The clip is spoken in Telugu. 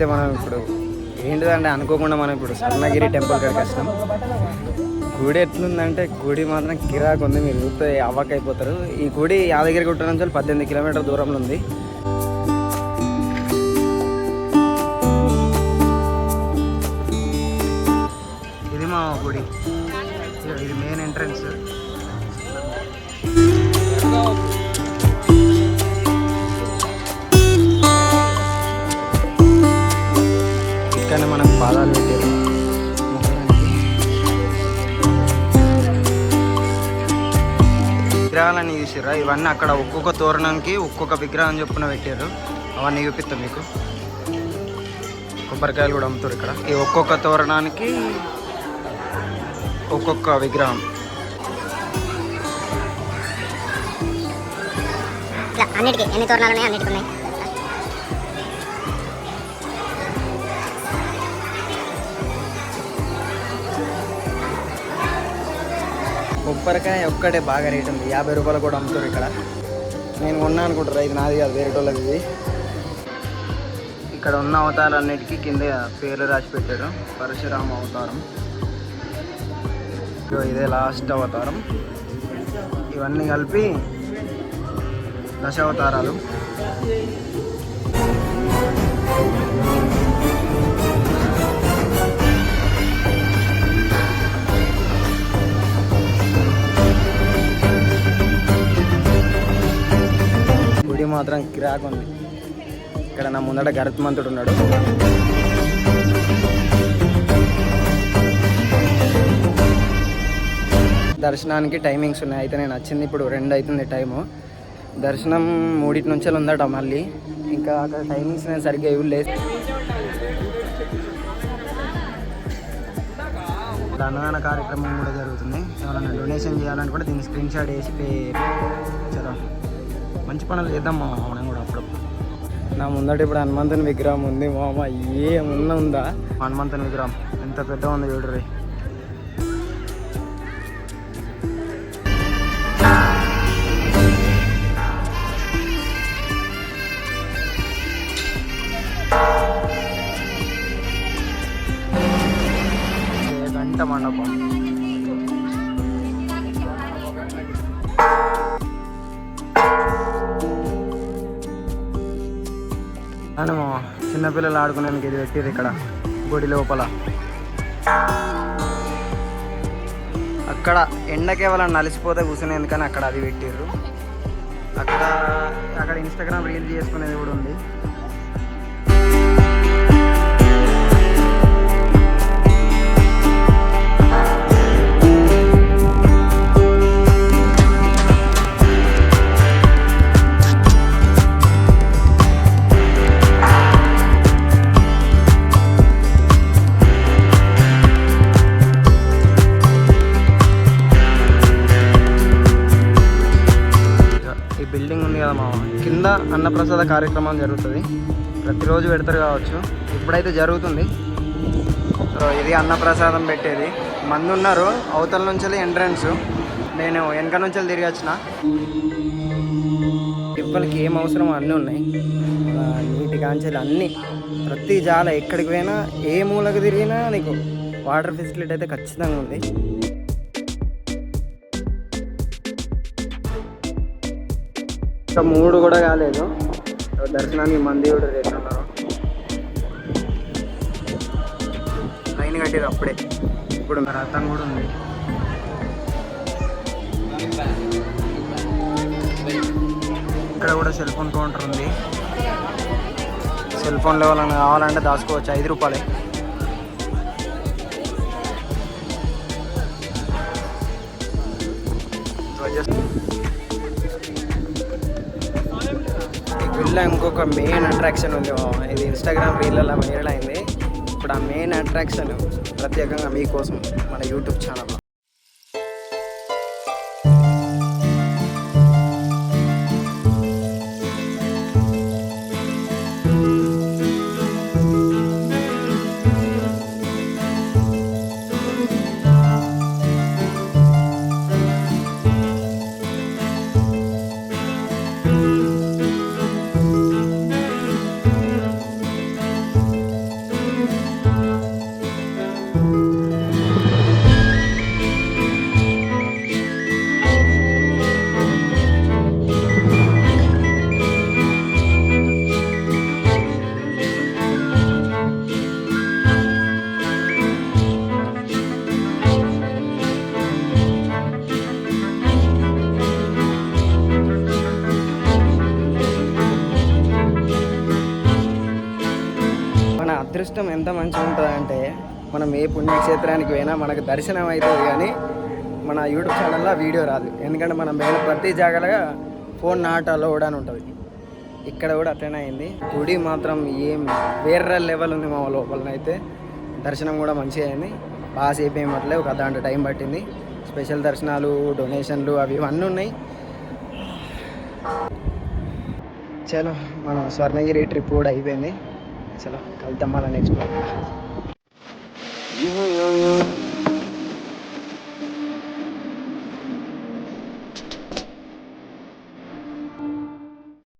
అయితే మనం ఇప్పుడు ఏంటిదంటే అనుకోకుండా మనం ఇప్పుడు స్వర్ణగిరి టెంపుల్ కాడికి వచ్చినాం. గుడి ఎట్లుందంటే గుడి మాత్రం కిరాకు ఉంది మీరు చూస్తే అవ్వక అయిపోతారు ఈ గుడి యాదగిరి గుట్ట నుంచి పద్దెనిమిది కిలోమీటర్ దూరంలో ఉంది. ఇది మా గుడి. ఇది మెయిన్ ఎంట్రన్స్ విగ్రహాలని చూసారా ఇవన్నీ అక్కడ ఒక్కొక్క తోరణానికి ఒక్కొక్క విగ్రహం చొప్పున పెట్టారు అవన్నీ చూపిస్తాం మీకు. కొబ్బరికాయలు కూడా అమ్ముతారు ఇక్కడ. ఈ ఒక్కొక్క తోరణానికి ఒక్కొక్క విగ్రహం. అన్నిటికీ ఎన్ని తోరణాలు ఉన్నాయి అన్నిటికీ ఉన్నాయి? కొబ్బరికాయ ఒక్కటే బాగా రేట్ ఉంది. యాభై రూపాయలు కూడా అమ్ముతారు ఇక్కడ. నేను కొన్నా అనుకుంటారా ఇది నాది కాదు వేరే వాళ్ళది ఇది. ఇక్కడ ఉన్న అవతారాలన్నిటికీ కింద పేర్లు రాసి పెట్టారు. పరశురామ అవతారం. ఇదిగో ఇదే లాస్ట్ అవతారం. ఇవన్నీ కలిపి దశావతారాలు. మాత్రం కిరాక్ ఉంది. ఇక్కడ నా ముందట గరుత్మంతుడు ఉన్నాడు. దర్శనానికి టైమింగ్స్ ఉన్నాయి. అయితే నేను వచ్చింది ఇప్పుడు రెండు అవుతుంది టైము. దర్శనం మూడింటి నుంచే ఉందట మళ్ళీ. ఇంకా అక్కడ టైమింగ్స్ నేను సరిగ్గా ఇవ్వలేదు అన్నదాన కార్యక్రమం కూడా జరుగుతుంది. ఎవరైనా డొనేషన్ చేయాలని కూడా దీన్ని స్క్రీన్ షాట్ వేసి పే చలో మంచి పనులు చేద్దాం మా మనం కూడా అప్పుడప్పుడు? నా ముందట ఇప్పుడు హనుమంతుని విగ్రహం ఉంది మామ ఏమున్నా ఉందా? హనుమంతుని విగ్రహం. ఎంత పెద్ద ఉంది చూడరి గంట మండపం? అని చిన్నపిల్లలు ఆడుకునేందుకు ఇది పెట్టారు ఇక్కడ గుడి లోపల. అక్కడ ఎండకి ఎవరైనా నలిసిపోతే కూర్చునేందుకని అక్కడ అది పెట్టారు అక్కడ అక్కడ ఇన్స్టాగ్రామ్ రీల్ చేసుకునేది కూడా ఉంది. అన్నప్రసాద కార్యక్రమం జరుగుతుంది. ప్రతిరోజు పెడతారు కావచ్చు. ఇప్పుడైతే జరుగుతుంది. సో ఇది అన్నప్రసాదం పెట్టేది. మంది ఉన్నారు. అవతల నుంచి ఎంట్రన్స్ నేను వెనక నుంచి తిరిగి వచ్చిన. పిప్పలకి ఏం అవసరమో అన్నీ ఉన్నాయి. నీటి కాంచెలు అన్నీ. ప్రతి జాల ఎక్కడికి పోయినా ఏ మూలకు తిరిగినా నీకు వాటర్ ఫెసిలిటీ అయితే ఖచ్చితంగా ఉంది. ఇంకా మూడు కూడా కాలేదు. దర్శనానికి మంది కూడా రేట్ ఉన్నారు లైన్ కట్టేది అప్పుడే. ఇప్పుడు రథం కూడా ఉంది. ఇక్కడ కూడా సెల్ ఫోన్ కౌంటర్ ఉంది. సెల్ ఫోన్లో వాళ్ళని కావాలంటే దాచుకోవచ్చు. ఐదు రూపాయలే. సో just ఇంకొక మెయిన్ అట్రాక్షన్ ఉంది. ఇది ఇన్స్టాగ్రామ్ రీళ్ళలో వైరల్ అయింది. ఇప్పుడు ఆ మెయిన్ అట్రాక్షన్ ప్రత్యేకంగా మీకోసం మన యూట్యూబ్ ఛానల్లో అదృష్టం ఎంత మంచిగా ఉంటుందంటే మనం ఏ పుణ్యక్షేత్రానికి పోయినా మనకు దర్శనం అవుతుంది కానీ మన యూట్యూబ్ ఛానల్లో వీడియో రాదు. ఎందుకంటే మనం పోయిన ప్రతి జాగాలో ఫోన్ నాటాలో కూడా ఉంటుంది. ఇక్కడ కూడా అట్లనే అయింది. గుడి మాత్రం ఏం వేర్ర లెవెల్ ఉంది మా లోపలనైతే. దర్శనం కూడా మంచిగా అయింది. బాగా సేపు ఏం అట్లే ఒక అర్ధ టైం పట్టింది. స్పెషల్ దర్శనాలు డొనేషన్లు అవి ఇవన్నీ ఉన్నాయి. చలో మనం స్వర్ణగిరి ట్రిప్ కూడా అయిపోయింది. చలో కలుద్దాం మళ్ళీ నెక్స్ట్